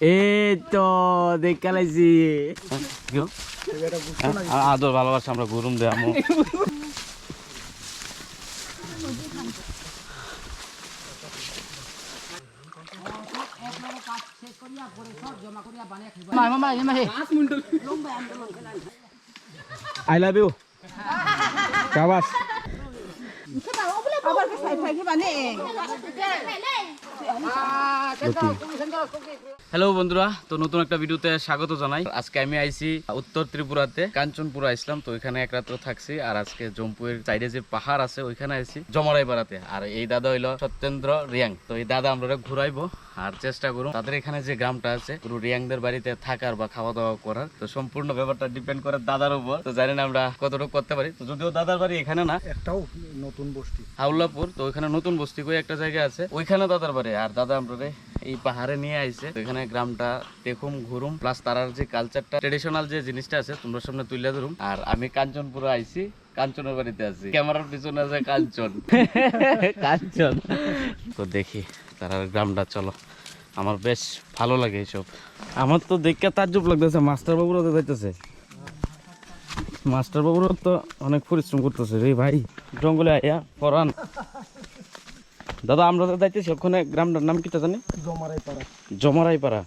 এই তো দেখা লাইছি। আদর ভালোবাসা আমরা গরম দে আমু আই লাভ ইউ শাবাশ আবার কে সাইড থাকি হ্যালো বন্ধুরা, তো নতুন একটা ভিডিওতে স্বাগত জানাই। আজকে আমি আইছি উত্তর ত্রিপুরাতে, কাঞ্চনপুরা আসলাম তো ওইখানে এক রাত্র থাকছি, আর আজকে জম্পুয়ের সাইডে যে পাহাড় আছে, ওইখানে আইছি জমরাই পাড়াতে আর এই দাদা হইল সত্যেন্দ্র রিয়াং। তো এই দাদা আমরা ঘুরাইবো। আর চেষ্টা করুন। তাদের এখানে যে গ্রামটা আছে পুরো রিয়াংদের বাড়িতে থাকার বা খাওয়া দাওয়া করার। তো সম্পূর্ণ ব্যাপারটা ডিপেন্ড করে দাদার উপর। তো জানি না আমরা কতটুকু করতে পারি। তো যদিও দাদার বাড়ি এখানে না একটাও নতুন বস্তি। হাউলাপুর তো ওইখানে নতুন বস্তি করে একটা জায়গা আছে। ওইখানে দাদার বাড়ি। আর দাদা আমরা এই পাহাড়ে নিয়ে আইছে। তো এখানে গ্রামটা দেখুম ঘুরুম। প্লাস তারার যে কালচারটা ট্রেডিশনাল যে জিনিসটা আছে তোমরা সামনে তুলে ধরুম। আর আমি কাঞ্চনপুরে আইছি কাঞ্চনের বাড়িতে আছি। ক্যামেরার পিছনে আছে কাঞ্চন। কাঞ্চন। তো দেখি। তারার গ্রামটা চলো। আমার বেশ ভালো লাগে এইসব। আমার তো দেখে তাজ্জব লাগতেছে মাস্টারবাবুরা তো যাইতেছে। মাস্টারবাবুরও তো অনেক পরিশ্রম করতেছে রে ভাই। জঙ্গলে আইয়া পরান দাদা আমরা তো যাইতেছি ওখানে গ্রামটার নাম কিটা জানি? জমারাইপাড়া। জমারাইপাড়া। জমারাই পাড়া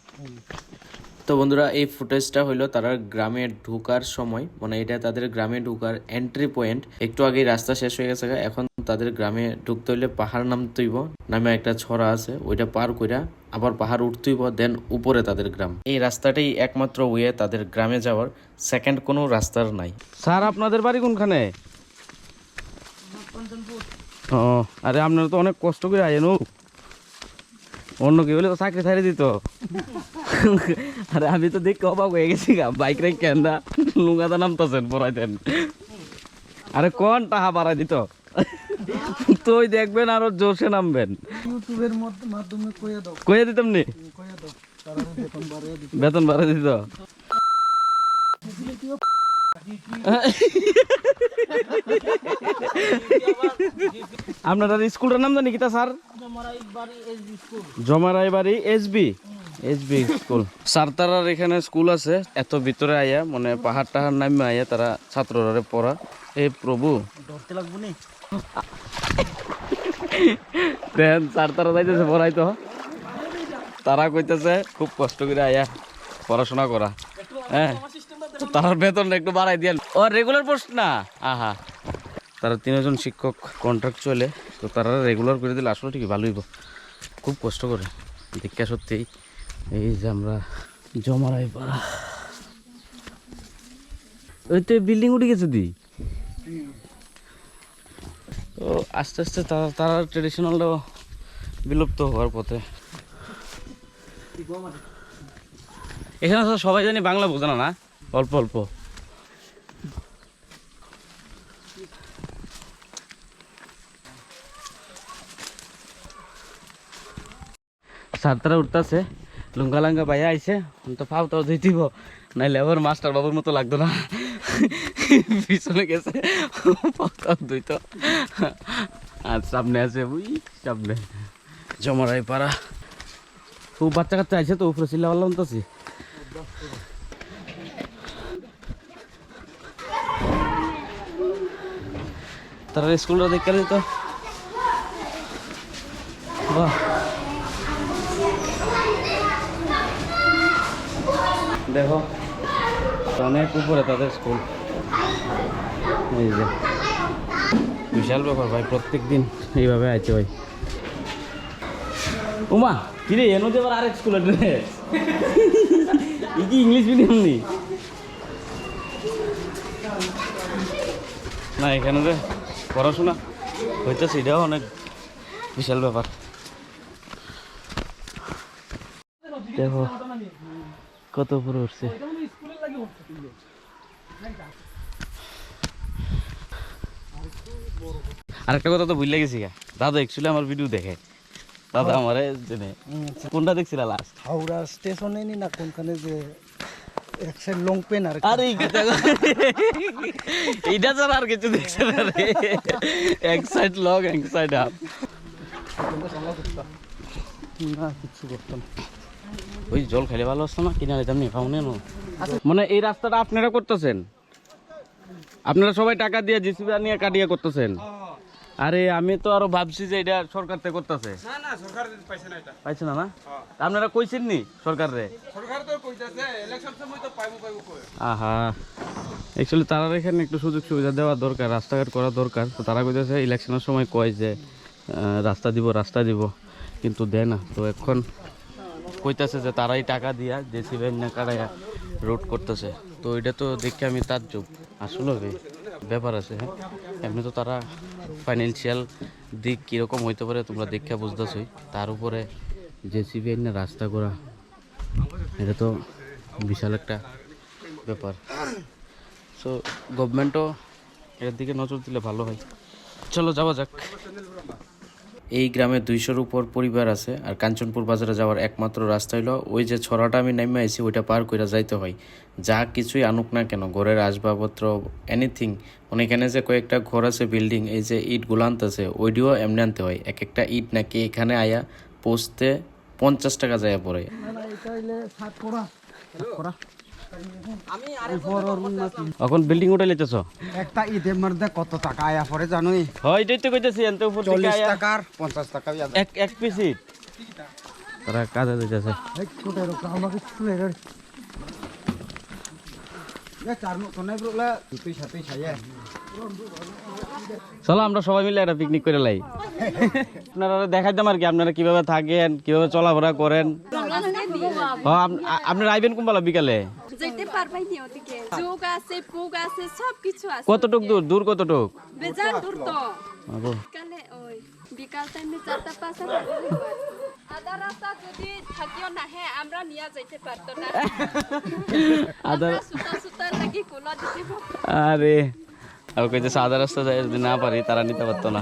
তো বন্ধুরা এই ফুটেজটা হইল তারা গ্রামে ঢুকার সময়। মানে এটা তাদের গ্রামে ঢুকার এন্ট্রি পয়েন্ট একটু আগে রাস্তা শেষ হয়ে গেছে এখন তাদের গ্রামে ঢুকতে হইলে পাহাড় নামতে হইব। নামে একটা ছড়া আছে ওইটা পার কইরা আবার পাহাড় উঠতে হইব দেন উপরে তাদের গ্রাম। এই রাস্তাটাই একমাত্র ওয়ে তাদের গ্রামে যাওয়ার। সেকেন্ড কোনো রাস্তার নাই। স্যার আপনাদের বাড়ি কোনখানে? ও আরে আপনারা তো অনেক কষ্ট করে আয়েন অন্য কি বলে চাকরি ছাড়ি দিত। আরে আমি তো দেখতে অবাক হয়ে গেছি গা বাইক রে কেন্দা লুঙ্গাতে নামতেছেন পড়াইতেন আরে কোন টাহা বাড়াই দিত? তুই দেখবেন আরও জোশে নামবেন। ইউটিউবের মধ্য- মাধ্যমে কয়ে দাও। কয়ে দিতাম নি? কয়ে দাও। বেতন বাড়াই দিত? আপনার স্কুলটার নাম জানি কিতা, স্যার? জমারাই বাড়ি এসবি। SB school. স্যার এখানে স্কুল আছে। এত ভিতরে আইয়া মানে পাহাড় টাহাড় নামে আইয়া তারা ছাত্ররা পড়া। এ প্রভু। দেন, স্যার, তারা যাইতেছে, পড়াই তো। তারা কইতেছে, খুব কষ্ট করে আইয়া পড়াশোনা করা। হ্যাঁ? তার বেতন একটু বাড়াই দিয়ে ও রেগুলার পোস্ট না? আহা। তারা তিনজন শিক্ষক কন্ট্রাক্ট চলে তো তারা রেগুলার করে দিলে আসলে ঠিকই ভালোই খুব কষ্ট করে। দীক্ষা এই যে আমরা জমারাই ওই তো বিল্ডিং উঠে গেছে দি? তো আস্তে আস্তে তারা তারা ট্রেডিশনালটাও বিলুপ্ত হওয়ার পথে। এখানে সবাই জানি বাংলা বোঝে না না? অল্প অল্প। সাতটা উঠতেছে। লুঙ্গা লাঙ্গা বাইয়া আমি তো পাও তো ধুইতিব নাইলে আবার মাস্টার বাবুর মতো লাগতো না। পিছনে গেছে। পাও ধুইত আর সামনে আছে ওই সামনে। জমারাই পাড়া। খুব বাচ্চা কাচ্চা আছে তো, উপরে চিল্লা পারলাম তো তারা স্কুলটা দেখে দিত বাহ। দেখো, অনেক উপরে তাদের স্কুল। এই যে। বিশাল ব্যাপার ভাই প্রত্যেক দিন এইভাবে আছে ভাই উমা, কিরে এনো যে আবার আরেক স্কুলের ড্রেস কি ইংলিশ মিডিয়াম নি? না, এখানে যে পড়াশোনা হইতেছে এটাও অনেক বিশাল ব্যাপার। দেখো কত উপরে উঠছে। আরেকটা কথা তো ভুলে গেছি গা। দাদা অ্যাকচুয়ালি আমার ভিডিও দেখে। দাদা আমার কোনটা দেখছিল লাস্ট হাওড়া স্টেশনে না কোনখানে যে এক সাইড লং পেন আর আরে ছাড়া কিছু দেখছে না রে। এক সাইড লং এক সাইড আপ না কিছু করতাম ওই জল খেলে ভালো আসতো না কিনা যেতাম নি মানে এই রাস্তাটা আপনারা করতেছেন? আপনারা সবাই টাকা দিয়ে জিসিবি নিয়ে কাটিয়ে করতেছেন? আরে আমি তো আরও ভাবছি যে এটা সরকার থেকে করতেছে। না না সরকার পাইছে না এটা। পাইছে না না? আপনারা কইছেন নি সরকার রে? সরকার তো কইতাছে ইলেকশন সময় তো পাইবো পাইবো কই? আহা। অ্যাকচুয়ালি তারা এখানে একটু সুযোগ সুবিধা দেওয়া দরকার রাস্তাঘাট করা দরকার। তো তারা কইতেছে ইলেকশনের সময় কয় যে রাস্তা দিব রাস্তা দিব। কিন্তু দেয় না। তো এখন কইতাছে যে তারাই টাকা দিয়া জেসি ব্যাংক না কাটাইয়া রোড করতেছে। তো এটা তো দেখে আমি তার যোগ আসলে ব্যাপার আছে হ্যাঁ? এমনি তো তারা ফাইন্যান্সিয়াল দিক কীরকম হইতে পারে তোমরা দেখে বুঝতেছই। তার উপরে জেসিবি না রাস্তা করা এটা তো বিশাল একটা ব্যাপার। সো গভর্নমেন্টও এর দিকে নজর দিলে ভালো হয়। চলো, যাওয়া যাক। এই গ্রামে দুইশোর উপর পরিবার আছে, আর কাঞ্চনপুর বাজারে যাওয়ার একমাত্র রাস্তা হলো ওই যে ছড়াটা আমি নেমে আইছি, ওইটা পার করে যাইতে হয়। যা কিছুই আনুক না কেন, ঘরের আসবাবপত্র এনিথিং মানে এখানে যে কয়েকটা ঘর আছে বিল্ডিং এই যে ইটগুলো আনতেছে ওইটিও এমনি আনতে হয়। এক একটা ইট নাকি এখানে আয়া পৌঁছতে পঞ্চাশ টাকা যায় পড়ে। এটা হইলে সাত করা এখন বিল্ডিং উঠে লেতেছ? একটা ঈদের মধ্যে কত টাকা আয়া পরে জানোই? হয় এটাই তো কইতেছি এনতে উপর থেকে চল্লিশ আয়া- টাকার পঞ্চাশ টাকা এক এক পিস তারা কাজে দিতেছে ছোট এরকম আমাকে ছুঁয়ে রে চার মতন বলে দুই সাথে খাইয়ে চলো আমরা সবাই মিলে একটা পিকনিক করে লাই। আপনারা দেখাইতাম আর কি আপনারা কীভাবে থাকেন কীভাবে চলাফেরা করেন। আ- আপনারা আইবেন কোনবেলা বিকালে? পারবাই নি ওদিকে। যোগ আছে পুগ আছে সব কিছু আছে কতটুক দূর? দূর কতটুক? বেজান দূর তো। বিকালে ওই বিকাল টাইমে চারটা পাঁচটা আধা রাস্তা যদি থাকিও নাহে আমরা নিয়ে যাইতে পারতো না। আদা আমরা সুতা সুতা লাগি কোলা দিতে আরে আর কইতে সাদা রাস্তা যায় যদি না পারি তারা নিতে পারতো না।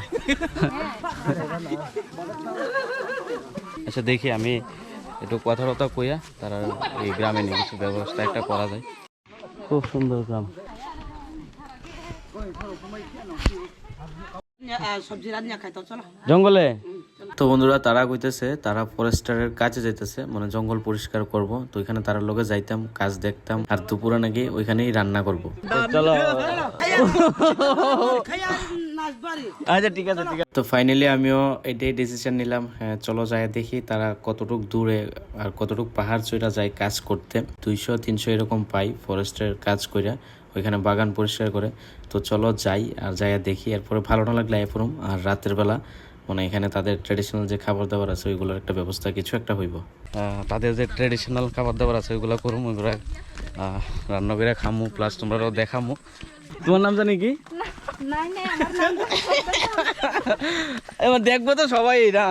আচ্ছা দেখি আমি একটু কথা কথা কইয়া তারা এই গ্রামে নিয়ে কিছু ব্যবস্থা একটা করা যায়। খুব সুন্দর গ্রাম। জঙ্গলে? তো বন্ধুরা তারা কইতেছে তারা ফরেস্টারের কাছে যাইতেছে মানে জঙ্গল পরিষ্কার করব। তো ওইখানে তারা লোকে যাইতাম কাজ দেখতাম আর দুপুরে নাকি ওইখানেই রান্না করব। চলো। আচ্ছা ঠিক আছে ঠিক আছে। তো ফাইনালি আমিও এটাই ডিসিশন নিলাম হ্যাঁ চলো যায় দেখি তারা কতটুক দূরে আর কতটুক পাহাড় চইরা যায় কাজ করতে। দুইশো তিনশো এরকম পাই ফরেস্টের কাজ কইরা ওইখানে বাগান পরিষ্কার করে। তো চলো যাই আর যাইয়া দেখি এরপরে ভালো না লাগলে এরপরম আর রাতের বেলা মানে এখানে তাদের ট্রেডিশনাল যে খাবার দাবার আছে ওইগুলোর একটা ব্যবস্থা কিছু একটা হইব। তাদের যে ট্রেডিশনাল খাবার দাবার আছে ওইগুলো করুম ওইগুলো রান্না করে খামু প্লাস তোমরাও দেখামু। তোমার নাম জানি কি? এবার দেখব তো সবাই না।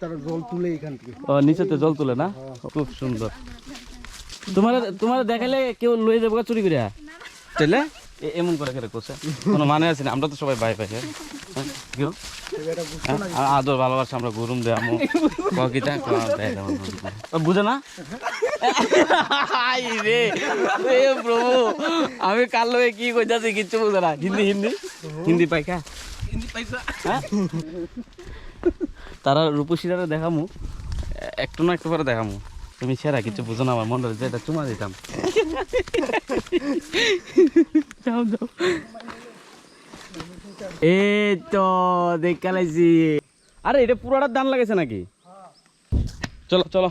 তারা জল তুলে এখান থেকে। ও নিচেতে জল তুলে না? খুব সুন্দর। তোমার তোমার দেখালে কেউ লয়ে যাব গা চুরি করে তাইলে এমন করে করে কোসে কোনো মানে আছে না? আমরা তো সবাই ভাই ভাই হ্যাঁ? কি গো? হ্যাঁ? আদর ভালোবাসা আমরা গরুম দে আমু বুঝে না? আই রে এ প্রভু আমি কাল কি কইতাছি কিচ্ছু বুঝে না। হিন্দি হিন্দি? হিন্দি পাইকা হ্যাঁ? তারা রূপসীরা দেখামু একটু না একটু পরে দেখামু। তুমি সেরা কিছু বুঝো না আমার মনে হচ্ছে এটা চুমা দিতাম। যাও যাও। এই তো দেখা লাইছি আরে এটা পুরাটা দান লাগাইছে নাকি? চলো চলো।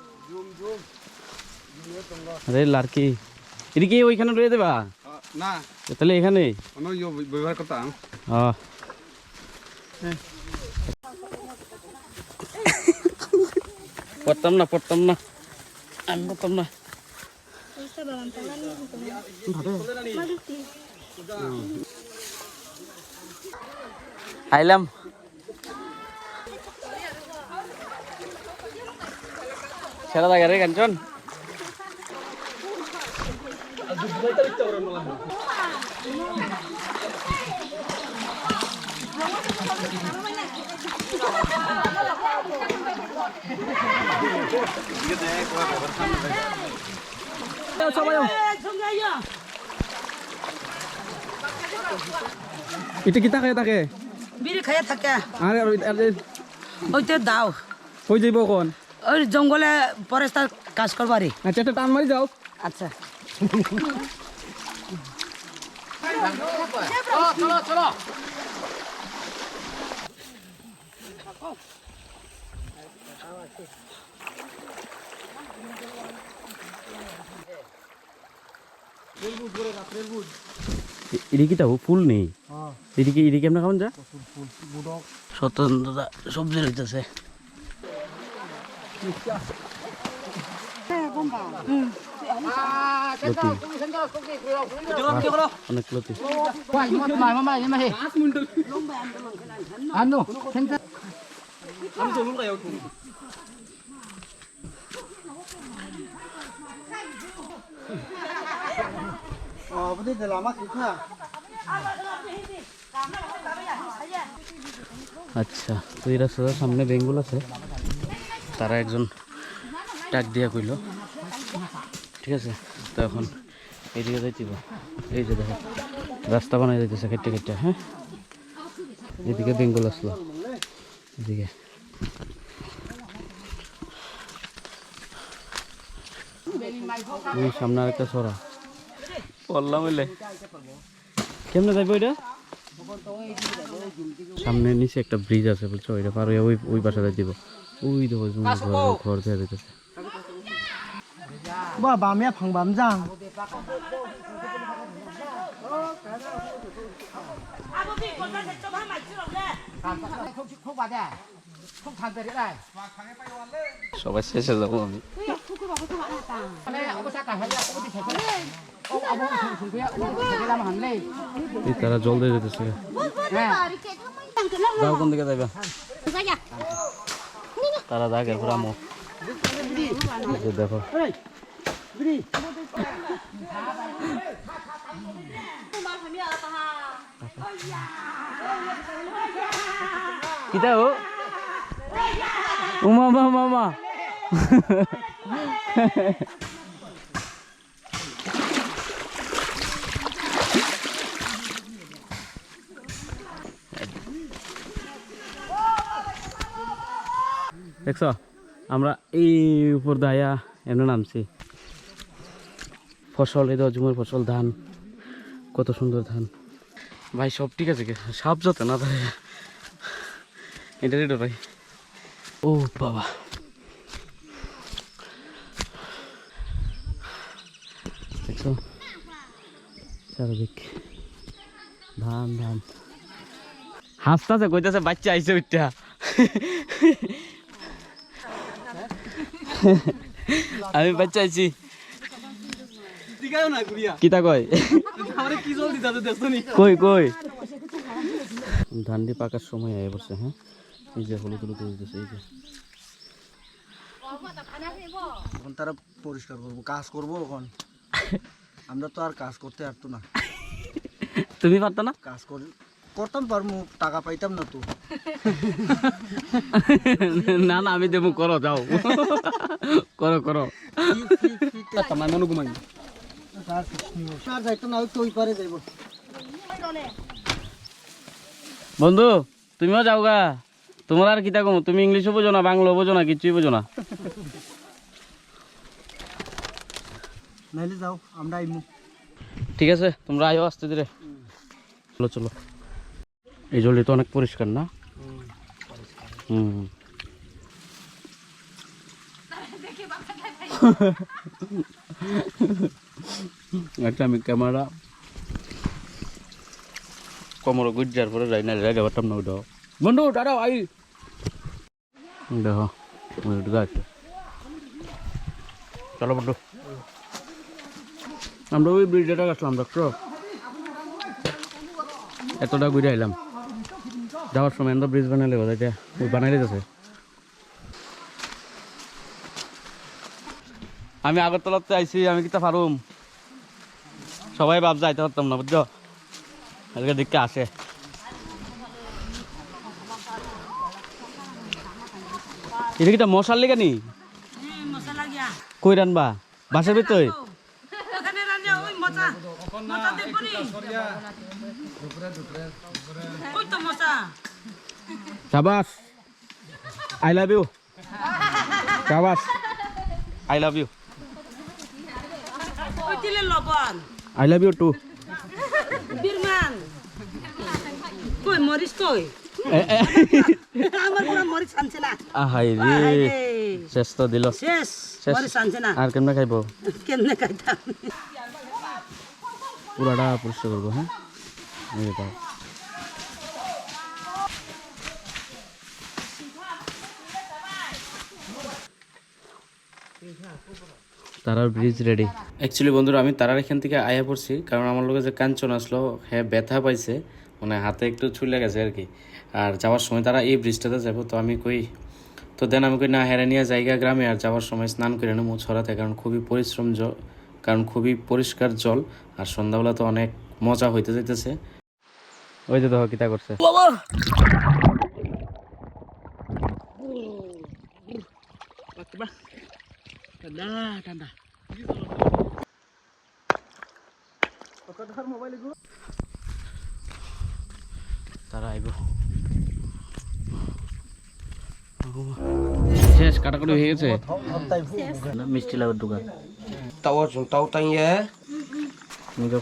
রেল ওইখানে রয়ে দেবা? না। এখানে? পড়তাম না পড়তাম না। আমি পড়তাম না। আইলাম। সেরা জায়গা রে কাঞ্চন। এটা কি তাকে তাকে? বিড়ি খাইয়া থাকে। আর ওইতে দাও। হয়ে যাইব কোন ওই জঙ্গলে ফরেস্টার কাজ করবারি। আচ্ছা একটা টান মারি যাও আচ্ছা। এদিকে যাব ফুল নেই। এদিকে এদিকে আমরা কেমন যা। দাদা সবজি রইতেছে। আচ্ছা তো এই রাস্তাটার সামনে বেঙ্গল আছে। তারা একজন টাক দিয়া কইল। ঠিক আছে? তো এখন এইদিকে যাইতিব এই যে দেখো রাস্তা বানাই যাইতেছে কেটে কেটে হ্যাঁ? এদিকে বেঙ্গল আসলো। এদিকে। সামনে আরেকটা সরা। এলে কেমনে যাইব এটা সামনে নিচে একটা ব্রিজ আছে বুঝছ? ওইটা পার ওই ওই বাসাটা দিব ওই দেখো তোমার ঘর ঘর দেওয়া যেতেছে বা বামিয়া ফাংবাম যাং সবাই শেষে যাব আমি এই তারা জল দিয়ে যেতেছে যাও কোন দিকে যাইবা তারা যাক এরপর আমো এই দেখো কিতা ও উমা মা মামা দেখছ আমরা এই উপর দায়া এমনি নামছি। ফসল, এই জুমের ফসল, ধান। কত সুন্দর ধান। ভাই, সব ঠিক আছে সাপ যাতে না তাই এটারই ভাই। ও বাবা। দেখছ? চারদিক। ধান ধান। হাসতাছে, কইতাছে, বাচ্চা আইছে ওইটা আমি বাচ্চা আইছি। কিতা কয়? কই কই? ধান দিয়ে পাকার সময় আয় বসে হ্যাঁ? এই যে হলুদ হলুদ হয়ে গেছে এই যে। এখন তারা পরিষ্কার করব কাজ করব এখন। আমরা তো আর কাজ করতে পারতো না। তুমি পারতা না? কাজ করি করতাম পারমু টাকা পাইতাম না তো। না না আমি দেবো করো যাও। করো করো। তোমার মনে ঘুমাই বন্ধু তুমিও যাও গা তোমার আর কিতা কম? তুমি ইংলিশও বোঝো না বাংলা বোঝো না কিছুই বোঝো না। নাইলে যাও আমরা আইমু। ঠিক আছে তোমরা আয়ো আস্তে ধীরে। চলো চলো। এই জলটি তো অনেক পরিষ্কার না? হুম। একটা আমি ক্যামেরা। কমর গুজার পরে যাই না যাই পারতাম না ওটা বন্ধু, দাঁড়াও, আই। দেখো গাছ চলো বন্ধু। আমরা ওই ব্রিজটা গেছিলাম ডক্টর এতটা ঘুরে আইলাম। যাওয়ার সময় আমরা ব্রিজ বানাইলে বোধ এটা ওই বানাইলে গেছে আমি আগরতলাতে আইছি, আমি কিতা পারুম? সবাই ভাব যাইতে পারতাম না, বুঝছ? আজকে দিককে আসে। এটা কিটা মশার লেগে নি কই রানবা? বাসার ভিতরে? শাবাস আই লাভ ইউ শাবাস আই লাভ ইউ লবণ। আই লাভ ইউ টু বীরমান কই মরিস কই? আমার পুরা মরিচ আনছে না। আহাই রে শেষ তো দিল। শেষ। মরিচ আনছে না। আর কেমনে খাইব? কেমনে খাইতাম? পুরাটা পরিষ্কার করব হ্যাঁ? এই তারার ব্রিজ রেডি অ্যাকচুয়ালি বন্ধুরা আমি তারার এখান থেকে আয়া পড়ছি কারণ আমার লোকে যে কাঞ্চন আসলো হ্যাঁ ব্যথা পাইছে মানে হাতে একটু ছুলে গেছে আর কি। আর যাওয়ার সময় তারা এই ব্রিজটাতে যাব তো আমি কই তো দেন আমি কই না হেরানিয়া জায়গা গ্রামে আর যাওয়ার সময় স্নান করে নেব ছড়াতে কারণ খুবই পরিশ্রম জল কারণ খুবই পরিষ্কার জল আর সন্ধ্যাবেলা তো অনেক মজা হইতে যাইতেছে। ওই যে দেখো কিতা করছে। তারা আইব। শেষ কাটাকাটি হয়ে গেছে। মিষ্টি লাগার দোকান। Tahu tahu tanya. নিগো